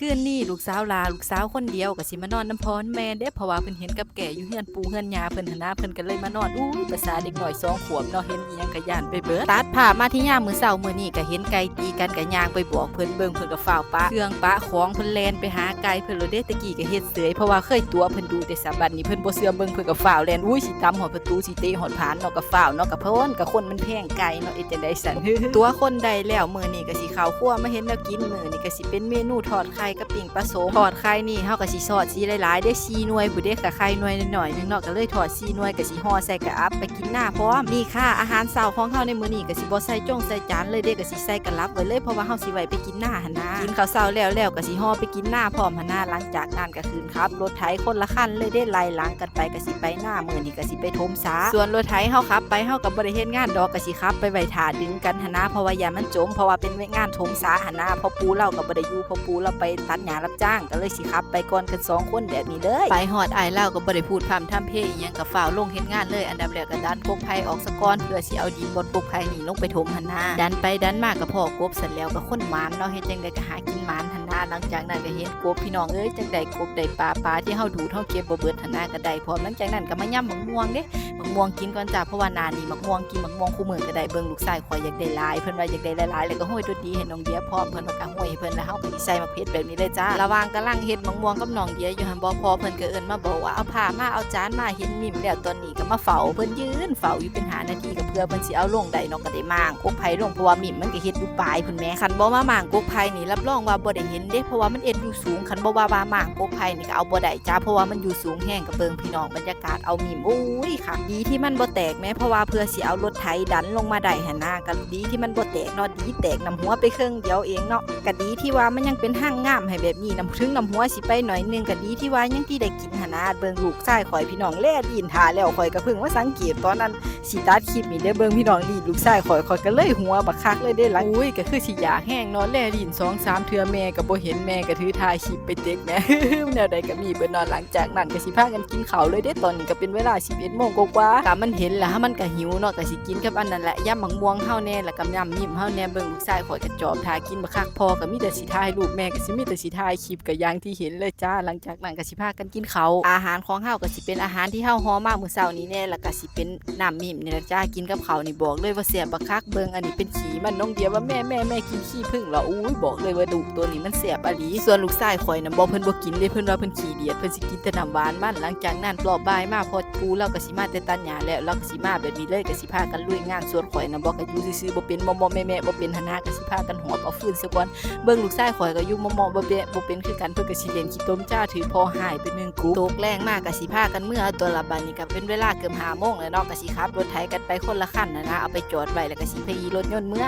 คืนนี้ลูกสาวลาลูกสาวคนเดียวก็สิมานอนน้ำพรแม่เด้เพราะว่าเพิ่นเห็นกับแก่อยู่เฮือนปูเฮือนยาเพิ่นหนนะเพิ่นก็เลยมานอนอุ้ภาษาเด็กน้อยสองขวบเนาะเห็นอีหยังก็ย่านไปเบิดตัดภามาที่ยามมื้อเช้ามื้อนี้ก็เห็นไก่ตีกันก็ย่างไปบอกเพิ่นเบิ่งเพิ่นก็ฟ้าวปะเครื่องปะของเพิ่นแล่นไปหาไก่เพิ่นโลเด้ตะกี้ก็เฮ็ดเสยเพราะว่าเคยตัวเพิ่นดูแต่สาบัดนี้เพิ่นบ่เชื่อเบิ่งเพิ่นก็ฟ้าวแล่นอุ้ยสิตำหอดประตูสิเตะหอดผานเนาะก็ฟ้าวเนาะก็เพิ่นก็คนมันแพงไก่เนาะเอ็ดจังได๋สั่นตัวคนใดแล้วมื้อนี้ก็สิข้าครัวมาเห็นแล้วกินมื้อนี้ก็สิเป็นเมนูทอดไข่กับปิ้งปลาโสมทอดไข่นี่เฮาก็สิซอดสีหลายๆได้4หน่วยผู้เด็กกไข่หน่วยน้อยๆนึงเนาะก็เลยทอด4หน่วยก็สิห่อใส่กระอับไปกินหน้าพร้อมนี่ค่ะอาหารเช้าของเฮาในมื้อนี้ก็สิบ่ใส่จ้งใส่จานเลยเด้ก็สิใส่กระลับไว้เลยเพราะว่าเฮาสิไว้ไปกินหน้าหั่นนะกินข้าวเช้าแล้วแล้วก็สิห่อไปกินหน้าพร้อมหั่นนะหลังจากนั้นก็คืนครับรถไถคนละคันเลยได้ไล่หลังกันไปก็สิไปหน้ามื้อนี้ก็สิไปทมสาส่วนรถไถเฮาขับไปเฮาก็บ่ได้เฮ็ดงานดอกก็สิขับไปไว้ท่าดึงกันหั่นนะเพราะว่าอย่ามันจมเพราะว่าเป็นงานทมสาหั่นนะเพอปูเราก็บ่ได้อยู่พอปูเราไปตัดหญ้ารับจ้างก็เลยสิขับ ไปก่อนกันสองคนแบบนี้เลยไปฮอดไอเล่าก็บ่ได้พูดพร่ำทำเพลงอิหยังก็ฝ้าวลงเฮ็ดงานเลย อันดับแรกก็ดันกบไผออกซะก่อนเพื่อสิเอาดินบนกบไผนี่ลงไปถมหั่นนะดันไปดันมาก็พอกบเสร็จแล้วก็คนหมานเนาะเฮ็ดจังไดก็หากินหมานหั่นนะหลังจากนั้นก็เห็นกบพี่น้องเอ้ยจังไดกบได้ปลาปลาที่เฮาดูดเฮาเก็บบ่เบิดหั่นนะก็ได้พร้อมหลังจากนั้นก็มาย่ำมะม่วงเด้มักม่วงกินก่อนจ้าเพราะว่านานี่มักม่วงกินมักม่วงคู่มือก็ได้เบิ่งลูกชายข่อยอยากได้หลายเพิ่นว่าอยากได้หลายๆแล้วก็ห้อยดดดีให้น้องเดียพร้อมเพิ่นว่าก็ห้อยให้เพิ่นแล้วเฮาก็สิใส่มักเพชรแบบนี้เลยจ้าระวางกำลังเฮ็ดมักม่วงกับน้องเดียอยู่หันบ่พอเพิ่นก็เอิ้นมาบอกว่าเอาผ้ามาเอาจานมาเห็นมิมแล้วตอนนี้ก็มาเฝ้าเพิ่นยืนเฝ้าอยู่เป็นหานาทีก็เพื่อเพิ่นสิเอาลงได้เนาะก็ได้มางกกไผลงเพราะว่ามิมมันก็เฮ็ดอยู่ปลายพุ่นแม่คันบ่มามางกกไผนี่รับรองว่าบ่ได้เห็นเด้เพราะว่ามันเอ็ดอยู่สูงคันบ่ว่าว่ามางกกไผนี่ก็เอาบ่ได้จ้าเพราะว่ามันอยู่สูงแฮงก็เบิงพี่น้องบรรยากาศเอามิมอุ้ยค่ะดีที่มันบ่แตกแม้เพราะว่าเพื่อสิเอารถไถดันลงมาได้หั่นนะก็ดีที่มันบ่แตกเนาะดีแตกน้ำหัวไปครึ่งเดียวเองเนาะก็ดีที่ว่ามันยังเป็นห้างงามให้แบบนี้น้ำถึงน้ำหัวสิไปหน่อยหนึงก็ดีที่ว่ายังที่ได้กินหนนะเบิ่งลูกชายข่อยพี่น้องแล่ดินทาแล้วข่อยก็เพิ่งว่าสังเกตตอนนั้นสิตัดคลิปนี่ได้เบิ่งพี่น้องดีลูกชายข่อยข่อยก็เลยหัวบักคักเลยได้หลังอุ้ยก็คือสิอยากแห้งนาะแล่ดิน2 3เทื่อแม่ก็บ่เห็นแม่ก็ถือถ่ายคลิปไปเต็กแหม่แนวใดก็มีเบิ่นนอนหลังจากนั้นก็สิพากันกินข้าวเลยเด้ตอนนี้ก็เป็นเวลา11โมงกว่าๆก็มันเห็นแล้วมันก็หิวเนาะก็สิกินกับอันนั้นแหละย่ำมังม่วงเฮาแน่แล้วก็ย่ำมิ่มเฮาแน่เบิ่งลูกชายข่อยก็จอบทากินบักคักพอก็มีแต่สิถ่ายรูปแม่ก็สิมีแต่สิถ่ายคลิปก็อย่างที่เห็นเลยจ้าหลังจากนั้นก็สิพากันกินเขาอาหารของเฮาก็สิเป็นอาหารที่เฮาฮอมากมื้อเช้านี้แน่แล้วก็สิเป็นน้ำมิ่มนี่ล่ะจ้ากินกับข้านี่บอกเลยว่าแซ่บบักคักเบิงอันนี้เป็นขี้มันน้องเดียวว่าแม่แม่แม่กินขี้ผึ้งเหรออุ้ยบอกเลยว่าดุตัวนี้มันแซ่บอลีส่วนลูกชายข่อยน่ะบ่เพิ่นบ่กินเลยเพิ่นว่าเพิ่นขี้เดียดเพิ่นสิกินแต่น้ำหวานมันหลังจากนั้นรอบบ่ายมาพอปูเราก็สิมาแต่ตันหญ้าแล้วเราก็สิมาแบบนี้เลยก็สิพากันลุยงานส่วนข่อยน่ะบ่ก็อยู่ซื่อๆบ่เป็นมอมๆแม่ๆบ่เป็นหนาก็สิพากันหอบเอาฟืนซะก่อนเบิ่งลูกชายข่อยก็อยู่มอมๆบ่เบะบ่เป็นคือกันเพื่อกสิเลนขี้ต้มจ้าถือพอหายไปหนึ่งกุ๊บตกแรงมากก็สิพากันเมื่อตัวละบันนี้ก็เป็นเวลาเกือบ5โมงแล้วเนาะก็สิขับรถไถกันไปคนละคันนะนะเอาไปจอดไว้แล้วกะสิพยีรถยนต์เมื่อ